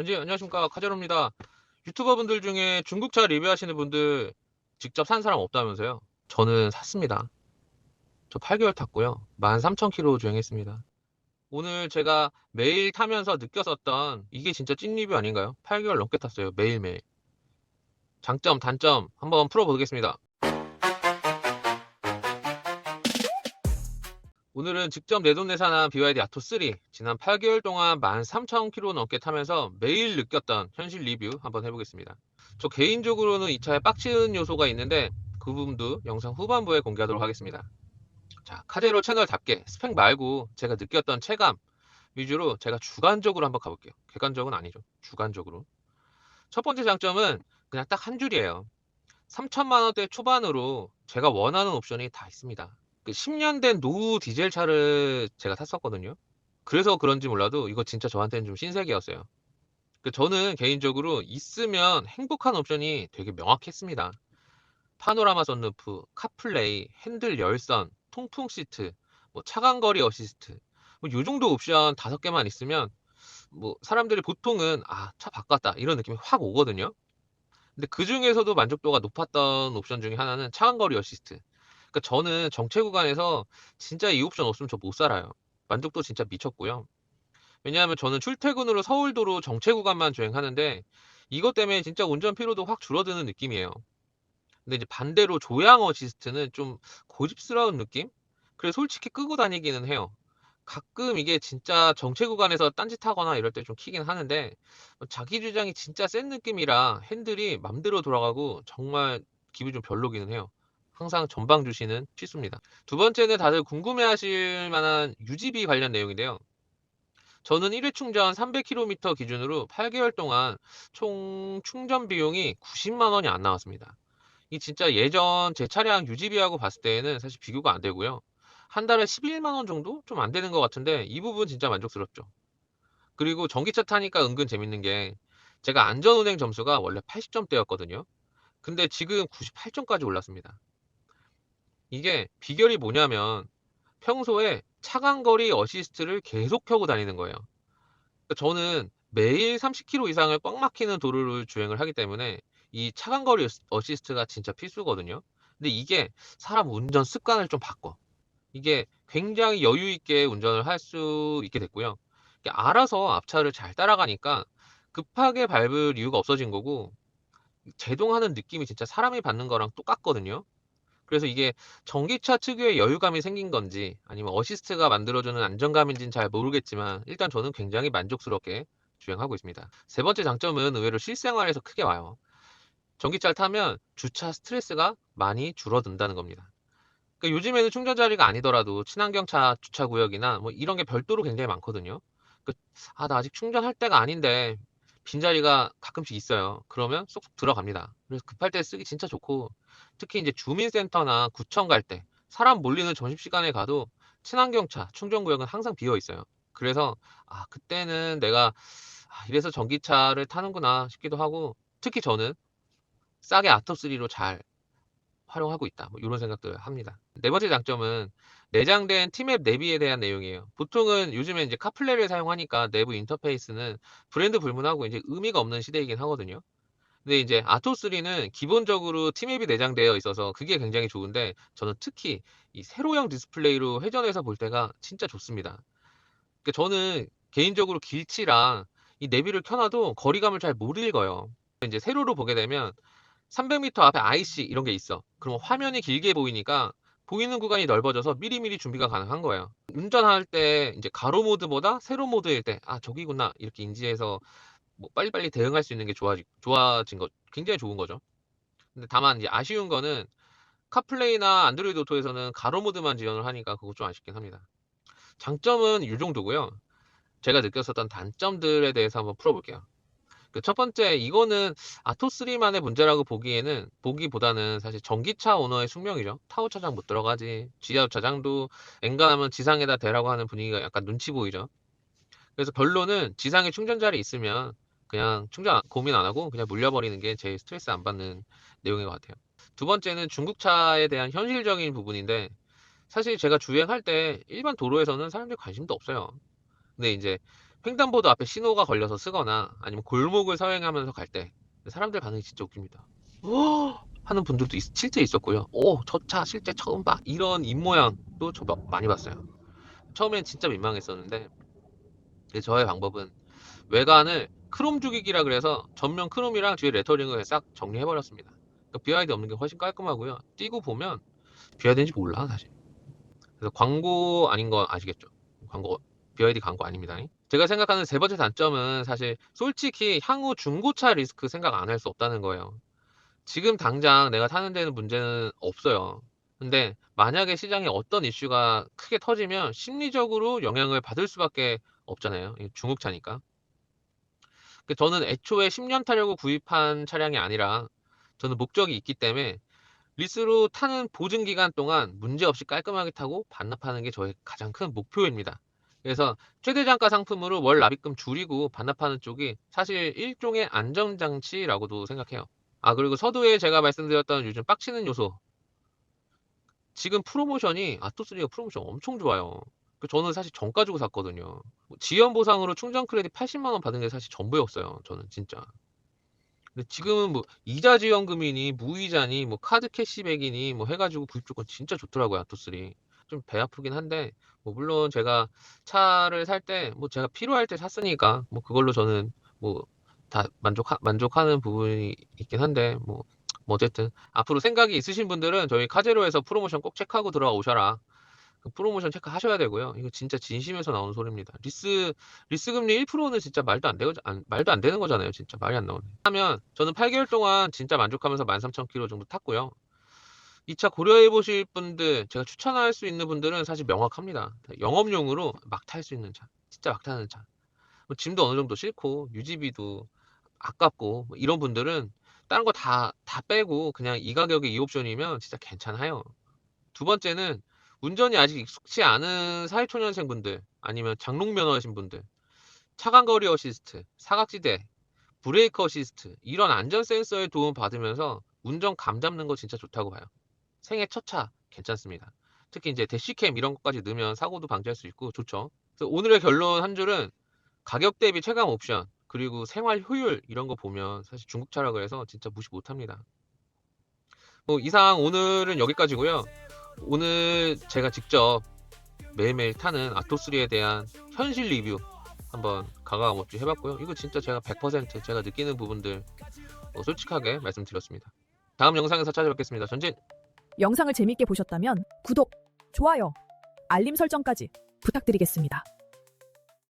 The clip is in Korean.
전지 안녕하십니까 카제로입니다. 유튜버 분들 중에 중국차 리뷰하시는 분들 직접 산 사람 없다면서요? 저는 샀습니다. 저 8개월 탔고요. 13,000km 주행했습니다. 오늘 제가 매일 타면서 느꼈었던 이게 진짜 찐 리뷰 아닌가요? 8개월 넘게 탔어요. 매일매일. 장점, 단점 한번 풀어보겠습니다. 오늘은 직접 내돈내산한 BYD 아토 3 지난 8개월 동안 13,000km 넘게 타면서 매일 느꼈던 현실 리뷰 한번 해보겠습니다. 저 개인적으로는 이 차에 빡치는 요소가 있는데 그 부분도 영상 후반부에 공개하도록 하겠습니다. 자, 카제로 채널답게 스펙 말고 제가 느꼈던 체감 위주로 제가 주관적으로 한번 가볼게요. 객관적은 아니죠. 주관적으로. 첫 번째 장점은 그냥 딱 한 줄이에요. 3천만 원대 초반으로 제가 원하는 옵션이 다 있습니다. 그 10년 된 노후 디젤 차를 제가 탔었거든요. 그래서 그런지 몰라도 이거 진짜 저한테는 좀 신세계였어요. 그 저는 개인적으로 있으면 행복한 옵션이 되게 명확했습니다. 파노라마 선루프, 카플레이, 핸들 열선, 통풍 시트, 뭐 차간 거리 어시스트, 뭐 요 정도 옵션 다섯 개만 있으면 뭐 사람들이 보통은 아, 차 바꿨다 이런 느낌이 확 오거든요. 근데 그 중에서도 만족도가 높았던 옵션 중에 하나는 차간 거리 어시스트. 그러니까 저는 정체 구간에서 진짜 이 옵션 없으면 저 못 살아요. 만족도 진짜 미쳤고요. 왜냐하면 저는 출퇴근으로 서울도로 정체 구간만 주행하는데 이것 때문에 진짜 운전 피로도 확 줄어드는 느낌이에요. 근데 이제 반대로 조양 어시스트는 좀 고집스러운 느낌? 그래서 솔직히 끄고 다니기는 해요. 가끔 이게 진짜 정체 구간에서 딴짓하거나 이럴 때 좀 키긴 하는데 자기 주장이 진짜 센 느낌이라 핸들이 맘대로 돌아가고 정말 기분이 좀 별로기는 해요. 항상 전방 주시는 필수입니다. 두 번째는 다들 궁금해하실 만한 유지비 관련 내용인데요. 저는 1회 충전 300km 기준으로 8개월 동안 총 충전 비용이 90만 원이 안 나왔습니다. 이 진짜 예전 제 차량 유지비하고 봤을 때에는 사실 비교가 안 되고요. 한 달에 11만 원 정도 좀 안 되는 것 같은데 이 부분 진짜 만족스럽죠. 그리고 전기차 타니까 은근 재밌는 게 제가 안전운행 점수가 원래 80점대였거든요. 근데 지금 98점까지 올랐습니다. 이게 비결이 뭐냐면 평소에 차간거리 어시스트를 계속 켜고 다니는 거예요. 그러니까 저는 매일 30km 이상을 꽉 막히는 도로를 주행을 하기 때문에 이 차간거리 어시스트가 진짜 필수거든요. 근데 이게 사람 운전 습관을 좀 바꿔. 이게 굉장히 여유 있게 운전을 할 수 있게 됐고요. 알아서 앞차를 잘 따라가니까 급하게 밟을 이유가 없어진 거고 제동하는 느낌이 진짜 사람이 받는 거랑 똑같거든요. 그래서 이게 전기차 특유의 여유감이 생긴 건지 아니면 어시스트가 만들어주는 안정감인지는 잘 모르겠지만 일단 저는 굉장히 만족스럽게 주행하고 있습니다. 세 번째 장점은 의외로 실생활에서 크게 와요. 전기차를 타면 주차 스트레스가 많이 줄어든다는 겁니다. 그러니까 요즘에는 충전 자리가 아니더라도 친환경 차 주차 구역이나 뭐 이런 게 별도로 굉장히 많거든요. 그, 아, 나 아직 충전할 때가 아닌데 빈자리가 가끔씩 있어요. 그러면 쏙쏙 들어갑니다. 그래서 급할 때 쓰기 진짜 좋고 특히 이제 주민센터나 구청 갈 때 사람 몰리는 점심시간에 가도 친환경차 충전구역은 항상 비어 있어요. 그래서 아 그때는 내가 아, 이래서 전기차를 타는구나 싶기도 하고 특히 저는 싸게 아토3로 잘 활용하고 있다. 뭐 이런 생각들 합니다. 네 번째 장점은 내장된 티맵 내비에 대한 내용이에요. 보통은 요즘에 이제 카플레이를 사용하니까 내부 인터페이스는 브랜드 불문하고 이제 의미가 없는 시대이긴 하거든요. 근데 이제 아토3는 기본적으로 티맵이 내장되어 있어서 그게 굉장히 좋은데 저는 특히 이 세로형 디스플레이로 회전해서 볼 때가 진짜 좋습니다. 그러니까 저는 개인적으로 길치랑 이 내비를 켜놔도 거리감을 잘 못 읽어요. 이제 세로로 보게 되면 300m 앞에 IC 이런 게 있어. 그럼 화면이 길게 보이니까 보이는 구간이 넓어져서 미리미리 준비가 가능한 거예요. 운전할 때 이제 가로 모드보다 세로 모드일 때, 아, 저기구나. 이렇게 인지해서 뭐 빨리빨리 대응할 수 있는 게 좋아지, 좋아진 거, 굉장히 좋은 거죠. 근데 다만 이제 아쉬운 거는 카플레이나 안드로이드 오토에서는 가로 모드만 지원을 하니까 그거 좀 아쉽긴 합니다. 장점은 이 정도고요. 제가 느꼈었던 단점들에 대해서 한번 풀어볼게요. 그 첫 번째, 이거는 아토3만의 문제라고 보기에는, 보기보다는 사실 전기차 오너의 숙명이죠. 타워 차장 못 들어가지. 지하 주차장도 엔간하면 지상에다 대라고 하는 분위기가 약간 눈치 보이죠. 그래서 결론은 지상에 충전 자리 있으면 그냥 충전 고민 안 하고 그냥 물려버리는 게 제일 스트레스 안 받는 내용인 것 같아요. 두 번째는 중국차에 대한 현실적인 부분인데, 사실 제가 주행할 때 일반 도로에서는 사람들이 관심도 없어요. 근데 이제 횡단보도 앞에 신호가 걸려서 쓰거나 아니면 골목을 서행하면서 갈 때 사람들 반응이 진짜 웃깁니다. 어? 하는 분들도 있- 실제 있었고요. 오, 저 차 실제 처음 봐. 이런 입모양도 저 막- 많이 봤어요. 처음엔 진짜 민망했었는데 근데 저의 방법은 외관을 크롬 죽이기라 그래서 전면 크롬이랑 뒤에 레터링을 싹 정리해버렸습니다. 그러니까 BYD 없는 게 훨씬 깔끔하고요. 띄고 보면 BYD인지 몰라 사실. 그래서 광고 아닌 거 아시겠죠? 광고 BYD 광고 아닙니다. 제가 생각하는 세 번째 단점은 사실 솔직히 향후 중고차 리스크 생각 안 할 수 없다는 거예요. 지금 당장 내가 타는 데는 문제는 없어요. 근데 만약에 시장에 어떤 이슈가 크게 터지면 심리적으로 영향을 받을 수밖에 없잖아요. 중국차니까. 그 저는 애초에 10년 타려고 구입한 차량이 아니라 저는 목적이 있기 때문에 리스로 타는 보증 기간 동안 문제없이 깔끔하게 타고 반납하는 게 저의 가장 큰 목표입니다. 그래서 최대 단가 상품으로 월 납입금 줄이고 반납하는 쪽이 사실 일종의 안전장치라고도 생각해요. 아, 그리고 서두에 제가 말씀드렸던 요즘 빡치는 요소. 지금 프로모션이 아토3가 프로모션 엄청 좋아요. 그 저는 사실 정가 주고 샀거든요. 뭐 지연 보상으로 충전 크레딧 80만 원 받은 게 사실 전부였어요. 저는 진짜. 근데 지금은 뭐 이자 지원금이니 무이자니 뭐 카드 캐시백이니 뭐 해가지고 구입 조건 진짜 좋더라고요. 아토3. 좀 배 아프긴 한데 뭐 물론 제가 차를 살 때 뭐 제가 필요할 때 샀으니까 뭐 그걸로 저는 뭐 다 만족하, 만족하는 부분이 있긴 한데 뭐, 뭐 어쨌든 앞으로 생각이 있으신 분들은 저희 카제로에서 프로모션 꼭 체크하고 들어오셔라. 그 프로모션 체크 하셔야 되고요. 이거 진짜 진심에서 나오는 소리입니다. 리스 리스 금리 1%는 진짜 말도 안 되고 안, 말도 안 되는 거잖아요. 진짜 말이 안 나오네. 하면 저는 8개월 동안 진짜 만족하면서 13,000km 정도 탔고요. 이 차 고려해 보실 분들 제가 추천할 수 있는 분들은 사실 명확합니다. 영업용으로 막 탈 수 있는 차. 진짜 막 타는 차. 뭐 짐도 어느 정도 싣고 유지비도 아깝고 뭐 이런 분들은 다른 거다다 빼고 그냥 이 가격에 이 옵션이면 진짜 괜찮아요. 두 번째는 운전이 아직 익숙치 않은 사회초년생 분들 아니면 장롱 면허이신 분들 차간거리 어시스트, 사각지대, 브레이크 어시스트 이런 안전 센서의 도움 받으면서 운전 감 잡는 거 진짜 좋다고 봐요. 생애 첫 차 괜찮습니다. 특히 이제 대시캠 이런 것까지 넣으면 사고도 방지할 수 있고 좋죠. 오늘의 결론 한 줄은 가격 대비 최강 옵션 그리고 생활 효율 이런 거 보면 사실 중국차라 그래서 진짜 무시 못합니다. 뭐 이상 오늘은 여기까지고요. 오늘 제가 직접 매일매일 타는 아토3에 대한 현실 리뷰 한번 가감 없이 해봤고요. 이거 진짜 제가 100% 제가 느끼는 부분들 뭐 솔직하게 말씀드렸습니다. 다음 영상에서 찾아뵙겠습니다. 전진! 영상을 재밌게 보셨다면 구독, 좋아요, 알림 설정까지 부탁드리겠습니다.